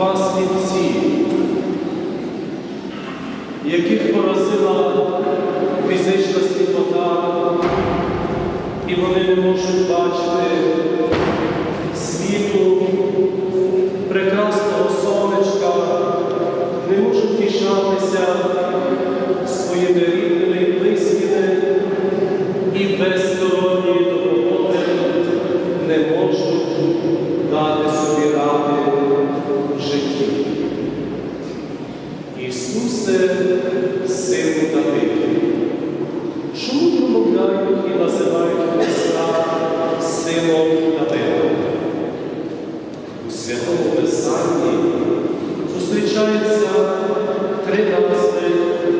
два сліпці, яких поразила фізична сліпота, і вони не можуть бачити світу, прекрасного сонечка, не можуть тішатися своїми рідними і близькими і без сторонньої допомоги не можуть дати собі ради в житті. Ісусе, Сину Давиду, чому промовляють і називають Христа Сином Давида? У Святому Писанні зустрічаються три назви,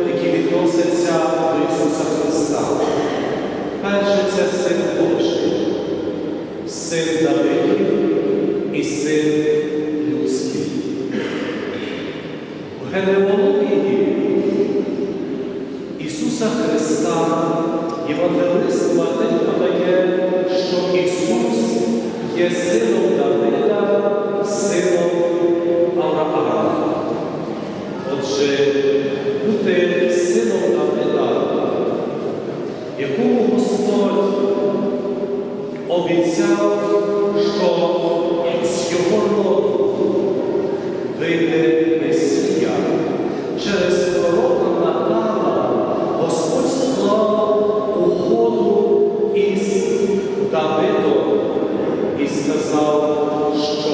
які відносяться до Ісуса Христа. Перший це Син Божий, Син Давидів і Син людський. У генеалогії Ісуса Христа Євангелист Матей подає, що Ісус є сином Давида, сином Авраама. Отже, бути сином Давида, якому Господь обіцяв, що з його роду вийде. Через пророка Натана Господь склав угоду із Давидом і сказав, що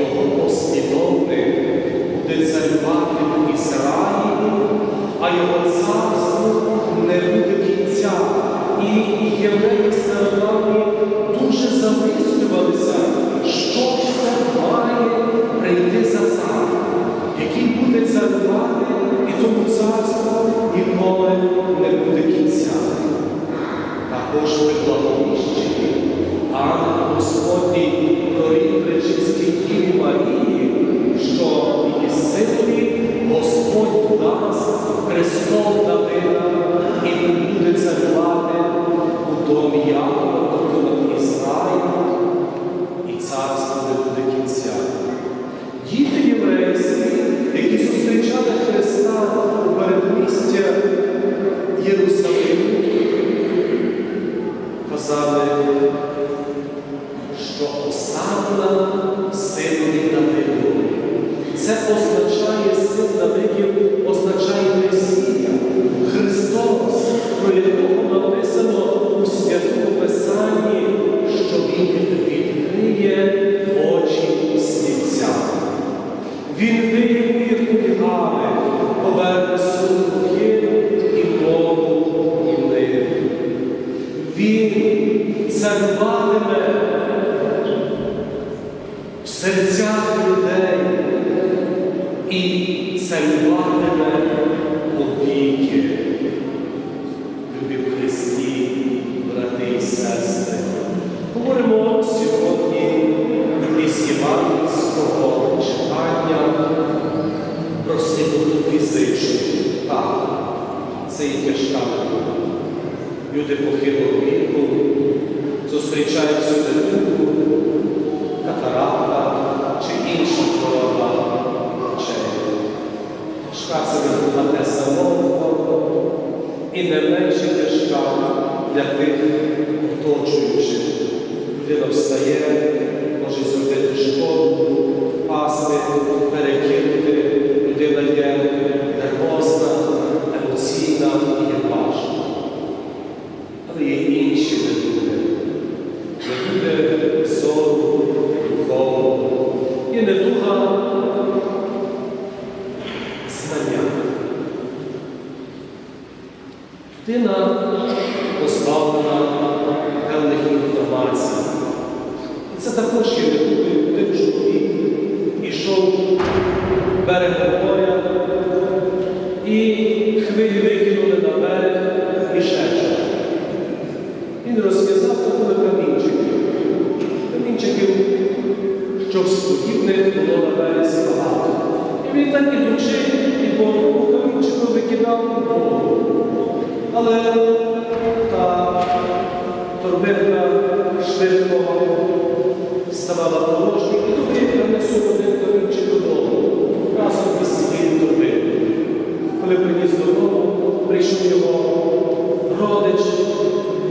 його послідовник буде царювати в Ізраїлі, а його царство Благовіщенні ангел Господній прорік пречистій Діві Марії, що її синові Господь дасть престол серцях людей і царюватиме зустрічають сюди катаракта чи інша хвороба очей. Тяжка це те самого і не менше тяжка для тих оточуючих. Людина встає, може зробити шкоду, пасти, перекинути. Людина є нервозна, емоційна і є важна. Але є інші недуги. Недуги зору, духовного. Є недуга знання. Людина позбавлена певних інформацій. І це також є недугою. Один чоловік ішов берегом моря і хвилі викинули на берег і шече. Він розв'язав такими камінчиків. Камінчиків, щось подібне було на березі багато. І він так ідучи, і по камінчику викидав воду. Але та торбинка швидко ставала положник і добрі принесу один до чи додому, разом із своїм добрим. Коли приніс додому, прийшов його родич,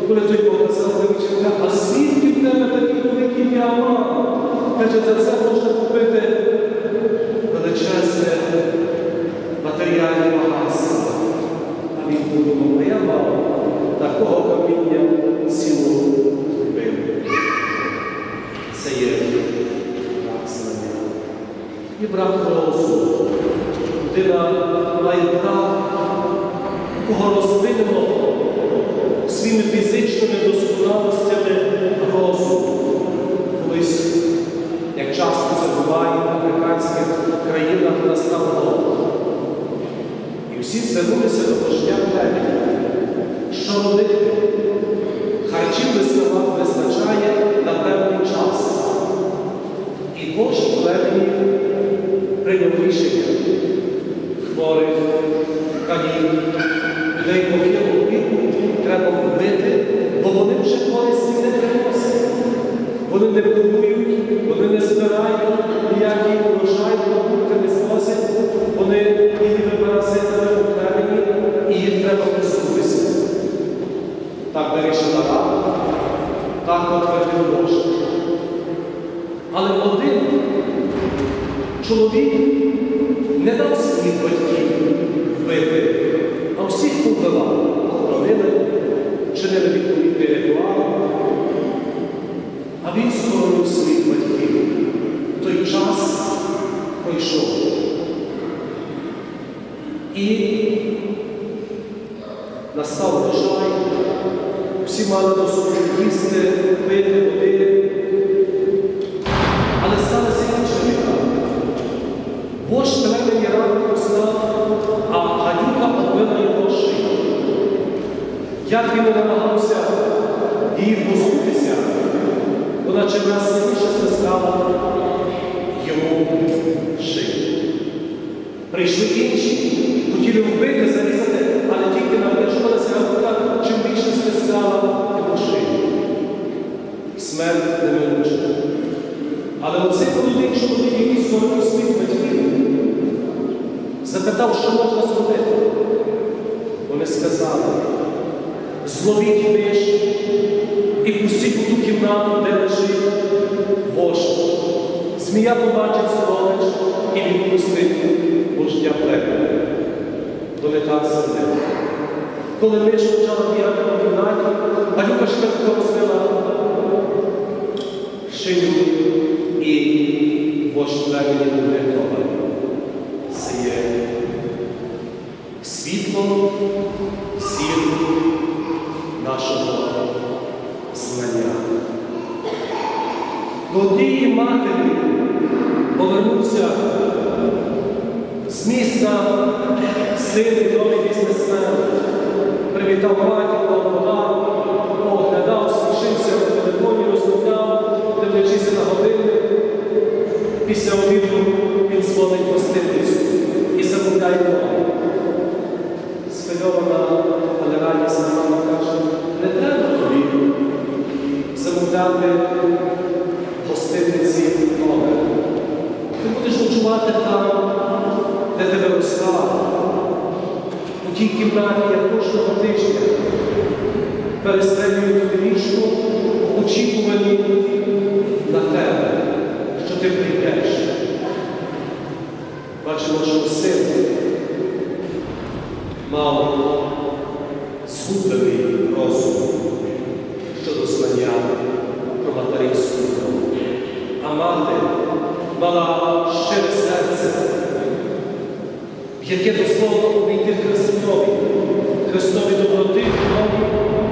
коли той показав дівчинка, а звідки в тебе такі великі яма? Каже, за це можна купити величезне матеріальне багатство. А він подумав, Людина має брак такого розвиненого своїми фізичними досконалостями розуму. Колись, як часто це буває в африканських країнах, настав голод. І всі звернулися до вождя племені. Що робити? Харчів виснував визначає на певний час. І вождь племені прийняв рішення хворих, калів, людей похилого віку треба вбити, бо вони вже користі не приносять. Вони не будують, вони не збирають ніякий урожай, продукти не зносять, вони ніби паразитами у племені, і їх треба позбутися. Так вирішила рада, так потвердив Боже. Але один чоловік не дав своїх батьків вбити, а всіх побивав, охоронили, чинили відповідний ритуал. А він скоронив своїх батьків. Той час пройшов. І настав врожай, всі мали досить їсти, пити, Як він намагався її позбутися, вона чим раз сильніше стискала йому шию. Прийшли інші, хотіли вбити, зарізати, але тільки наближувалася гадюка, чим більше стискала йому шию. Смерть неминуча. Але оцей молодий чоловік, який скоро своїх батьків, запитав, що можна зробити. Вони сказали, зловіть миш і пустіть у ту кімнату, де лежить вождь. Змія побачить здобич і відпустить вождя племені. Вони так зробили. Коли миш почала бігати по кімнаті, Гадюка швидко розвела шию і вождь племені був врятований. Це світло, нашого знання. До однієї матері повернувся з міста син відомий бізнесмен. Привітав матір, дав подарунок, оглядав, смішився в телефоні, розмовляв, дивлячись на годинник. Після обіду він дзвонить гостиницю і замовляє мову. Схвильована, але радісна мама каже, не треба тобі замовляти в гостиниці номер. Ти будеш ночувати там, де тебе розстава. У тій кімнаті я кожного тижня перестрелюю тобі ліжку, в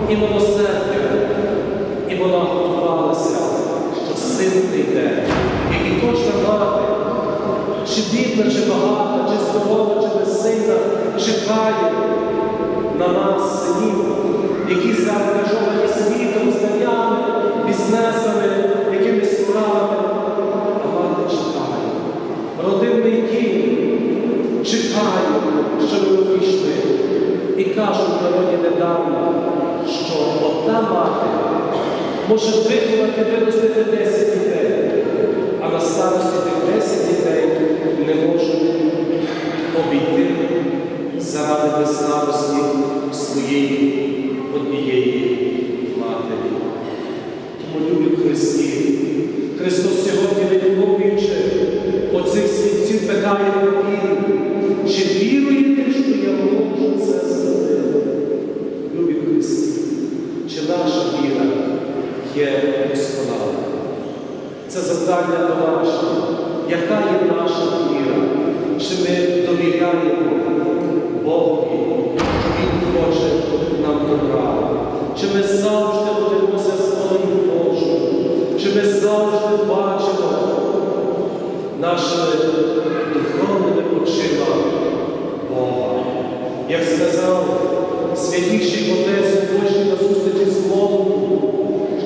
і милосердя. може виховати, виростити 10 дітей, а на старості тих 10 дітей не можуть обійти заради славості своєї однієї матері. Тому любі Христі. Христос сьогодні не оцих слідців питає, чи Це завдання домашнє. Яка є наша віра? Чи ми довіряємо Богові, що Він хоче нам добра? Чи ми завжди годимося з волею Божою? Чи ми завжди бачимо нашими духовними очима Бога? Як сказав святіший Отець Божий на зустрічі з Богом,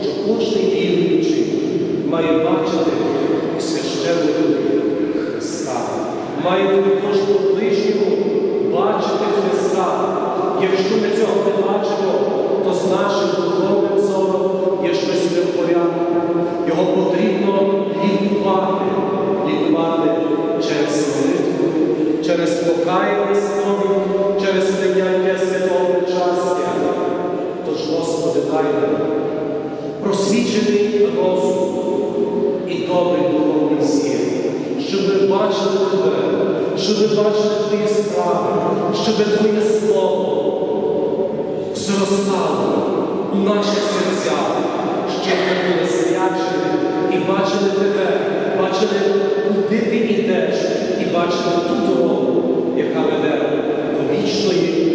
що кожен віруючий має бачити у Христа, має у кожному ближньому бачити Христа. Якщо ми Тебе, щоб бачили Твої справи, щоб Твоє Слово зростало у наших серцях, щоб ми були свячені і бачили Тебе, бачили, куди Ти йдеш, і бачили ту дорогу, яка веде до вічної